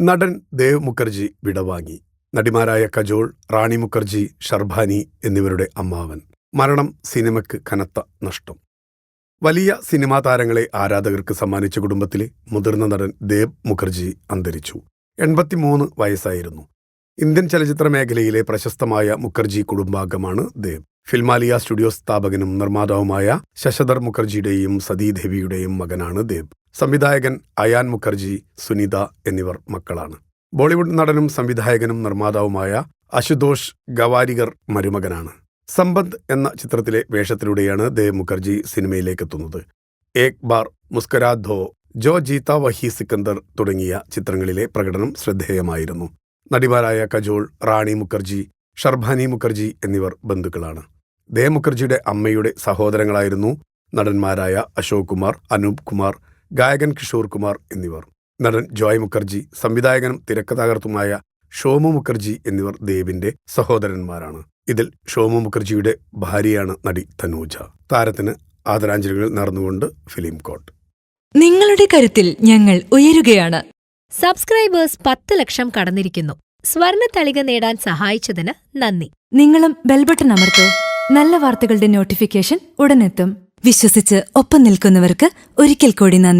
നടൻ ദേവ് മുഖർജി വിടവാങ്ങി. നടിമാരായ കജോൾ റാണി മുഖർജി ഷർബാനി എന്നിവരുടെ അമ്മാവൻ. മരണം സിനിമയ്ക്ക് കനത്ത നഷ്ടം. വലിയ സിനിമാ താരങ്ങളെ ആരാധകർക്ക് സമ്മാനിച്ച കുടുംബത്തിലെ മുതിർന്ന നടൻ ദേവ് മുഖർജി അന്തരിച്ചു. എൺപത്തിമൂന്ന് വയസ്സായിരുന്നു. ഇന്ത്യൻ ചലച്ചിത്ര മേഖലയിലെ പ്രശസ്തമായ മുഖർജി കുടുംബാംഗമാണ് ദേവ്. ഫിൽമാലിയ സ്റ്റുഡിയോ സ്ഥാപകനും നിർമ്മാതാവുമായ ശശധർ മുഖർജിയുടെയും സതീദേവിയുടെയും മകനാണ് ദേവ്. സംവിധായകൻ അയാൻ മുഖർജി സുനിത എന്നിവർ മക്കളാണ്. ബോളിവുഡ് നടനും സംവിധായകനും നിർമ്മാതാവുമായ അശുതോഷ് ഗവാരികർ മരുമകനാണ്. സമ്പന്ത് എന്ന ചിത്രത്തിലെ വേഷത്തിലൂടെയാണ് ദേവ് മുഖർജി സിനിമയിലേക്കെത്തുന്നത്. ഏക് ബാർ മുസ്കരാധോ ജോ ജീത വഹി സിക്കന്ദർ തുടങ്ങിയ ചിത്രങ്ങളിലെ പ്രകടനം ശ്രദ്ധേയമായിരുന്നു. നടിമാരായ കജോൾ റാണി മുഖർജി ഷർബാനി മുഖർജി എന്നിവർ ബന്ധുക്കളാണ്. ദേവ് മുഖർജിയുടെ അമ്മയുടെ സഹോദരങ്ങളായിരുന്നു നടന്മാരായ അശോക് കുമാർ അനൂപ് കുമാർ ഗായകൻ കിഷോർ കുമാർ എന്നിവർ. നടൻ ജോയ് മുഖർജി സംവിധായകനും തിരക്കഥാകൃത്തുമായ ഷോമു മുഖർജി എന്നിവർ ദേവിന്റെ സഹോദരന്മാരാണ്. ഇതിൽ ഷോമു മുഖർജിയുടെ ഭാര്യയാണ് നടി തനൂജ. താരത്തിന് ആദരാഞ്ജലികൾ നടന്നുകൊണ്ട് ഫിലിം കോട്ട്. നിങ്ങളുടെ കരുത്തിൽ ഞങ്ങൾ ഉയരുകയാണ്. സബ്സ്ക്രൈബേഴ്സ് പത്ത് ലക്ഷം കടന്നിരിക്കുന്നു. സ്വർണ തളിക നേടാൻ സഹായിച്ചതിന് നന്ദി. നിങ്ങളും ബെൽബട്ടൺ അമർത്തോ. നല്ല വാർത്തകളുടെ നോട്ടിഫിക്കേഷൻ ഉടനെത്തും. വിശ്വസിച്ച് ഒപ്പം നിൽക്കുന്നവർക്ക് ഒരിക്കൽ കൂടി നന്ദി.